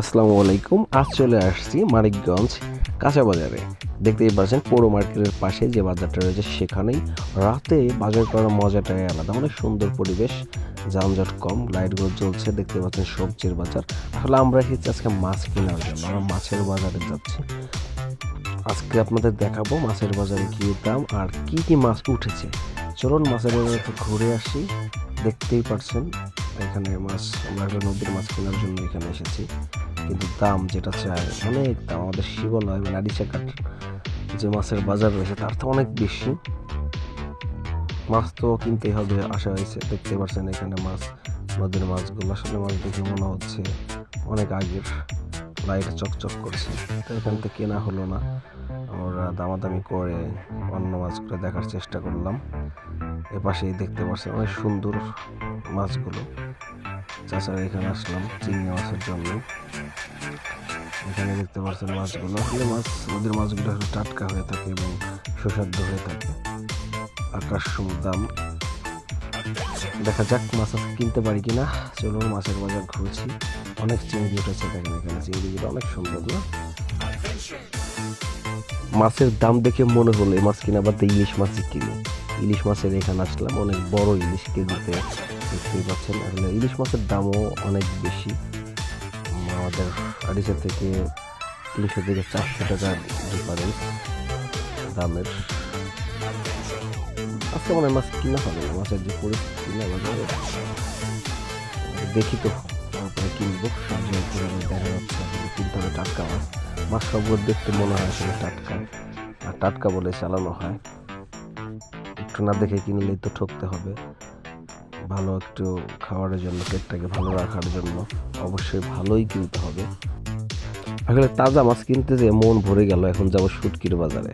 আসসালামু আলাইকুম, আজ চলে আসছি মানিকগঞ্জ কাঁচা বাজারে। দেখতেই পাচ্ছেন পৌর মার্কেটের পাশে যে বাজারটা রয়েছে, সেখানেই রাতে বাজার করার মজাটাই আলাদা। অনেক সুন্দর পরিবেশ, যানজট কম, লাইটগুলো জ্বলছে দেখতে পাচ্ছেন সবজির বাজার। আসলে আমরা এসেছি আজকে মাছ কেনার জন্য, আমরা মাছের বাজারে যাচ্ছি। আজকে আপনাদের দেখাবো মাছের বাজারে কি দাম আর কি কি মাছ উঠেছে। চলুন মাছের বাজারে ঘুরে আসি। দেখতেই পাচ্ছেন, এখানে মাছ, আমরা নদীর মাছ কেনার জন্য এখানে এসেছি। কিন্তু দাম যেটা চাই, অনেক দাম। আমাদের শিবলয় মানে আড়িচাকাট যে মাছের বাজার রয়েছে, তার তো অনেক বেশি। মাছ তো কিনতেই হবে, আশা হয়েছে। দেখতে পাচ্ছেন এখানে মাছ, নদীর মাছগুলো। আসলে মাছ দেখে মনে হচ্ছে অনেক আগের। লাইট চকচক করছে। তো এখান থেকে কেনা হলো না। আমরা দামাদামি করে অন্য মাছগুলো দেখার চেষ্টা করলাম। এপাশেই দেখতে পাচ্ছেন অনেক সুন্দর মাছগুলো। তাছাড়া এখানে আসলাম চিংড়ি মাছের জন্য। এখানে দেখতে পাচ্ছেন মাছগুলো। আসলে মাছ, নদীর মাছগুলো আসলে টাটকা হয়ে থাকে এবং সুস্বাদু হয়ে থাকে। আকাশ দাম দেখা যাক মাছ আজকে কিনতে পারি কিনা। চলুন মাছের বাজার ঘুরছি। অনেক চিংড়ি উঠেছে দেখেন এখানে। চিংড়িগুলো অনেক সুন্দর, না? মাছের দাম দেখে মনে হলো, এই মাছ কিনা বাদ ইলিশ মাছই কিনি। ইলিশ মাছের এখানে আসলাম, অনেক বড় ইলিশ কেজিতে। দেখতেই পাচ্ছেন, আসলে ইলিশ মাছের দামও অনেক বেশি। আমাদের আড়িশা থেকে তিনশো থেকে চারশো টাকা ডিফারেন্স দামের। আজকে মনে মাছ কিনা হবে মাছের যে পরিস্থিতি বাজারে দেখি তো, তারপরে কিনবো। দেখা যাচ্ছে কিনতে হবে টাটকা মাছ। মাছ সবগুলো দেখতে মনে হয় আসলে টাটকা। আর টাটকা বলে চালানো হয়। একটু না দেখে কিনলেই তো ঠকতে হবে। ভালো একটু খাওয়ার জন্য, পেটটাকে ভালো রাখার জন্য। অবশ্যই ভালোই কিনতে হবে। আসলে তাজা মাছ কিনতে যে মন ভরে গেল, এখন যাব শুটকির বাজারে।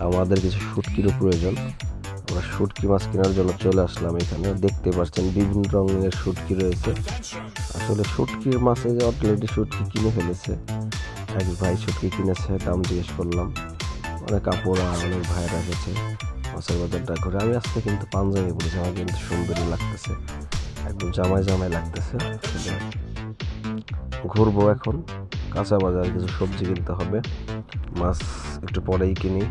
আমাদের কিছু শুটকিরও প্রয়োজন। আমরা শুটকি মাছ কেনার জন্য চলে আসলাম এখানে। দেখতে পাচ্ছেন বিভিন্ন রঙের শুটকি রয়েছে। আসলে শুটকির মাছে যে অলরেডি শুটকি কিনে ফেলেছে। এক ভাই শুটকি কিনেছে, দাম জিজ্ঞেস করলাম। অনেক কাপড়া অনেক ভাইরা এসেছে। মাছের বাজারটা ঘুরে আমি আজকে কিন্তু পাঞ্জাবি পরেছি আমার কিন্তু সুন্দরই লাগতেছে। একদম জামাই জামাই লাগতেছে। ঘুরবো এখন। কাঁচা বাজার কিছু সবজি কিনতে হবে। মাছ একটু পরেই কিনি।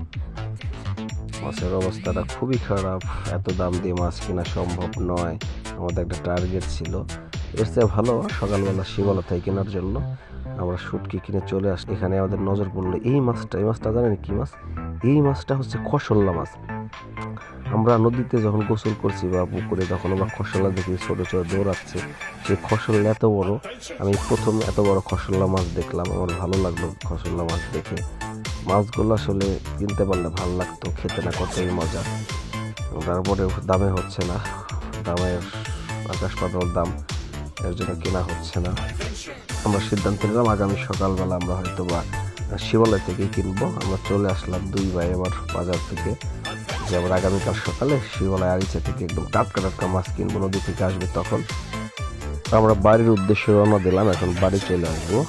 মাছের অবস্থাটা খুবই খারাপ। এত দাম দিয়ে মাছ কেনা সম্ভব নয়। আমাদের একটা টার্গেট ছিল। এর চেয়ে ভালো সকালবেলা শিবলা কেনার জন্য। আমরা শুটকি কিনে চলে আসি এখানে আমাদের নজর পড়ল, এই মাছটা এই মাছটা জানেন কি মাছ? এই মাছটা হচ্ছে খসল্লা মাছ। আমরা নদীতে যখন গোসল করছি বা পুকুরে, তখন আমরা খসলা দেখি, ছোটো ছোটো দৌড়াচ্ছে। সেই খসল্লা এত বড়, আমি প্রথম এত বড় খসল্লা মাছ দেখলাম। আমার ভালো লাগল খসল্লা মাছ দেখে। মাছগুলো আসলে কিনতে পারলে ভালো লাগতো, খেতে না কতই মজা। তারপরে দামে হচ্ছে না। দামের আকাশ পাতাল দাম। এর জন্য কেনা হচ্ছে না। আমরা সিদ্ধান্ত নিলাম, আগামী সকালবেলা আমরা হয়তো বা শিবালয় থেকে কিনবো। আমরা চলে আসলাম দুই ভাই আমার বাজার থেকে। যে আমরা আগামীকাল সকালে শিবালয় আরিচা থেকে একদম টাটকা টাটকা মাছ কিনবো, নদী থেকে আসবে তখন। আমরা বাড়ির উদ্দেশ্যে রওনা দিলাম, এখন বাড়ি চলে আসব।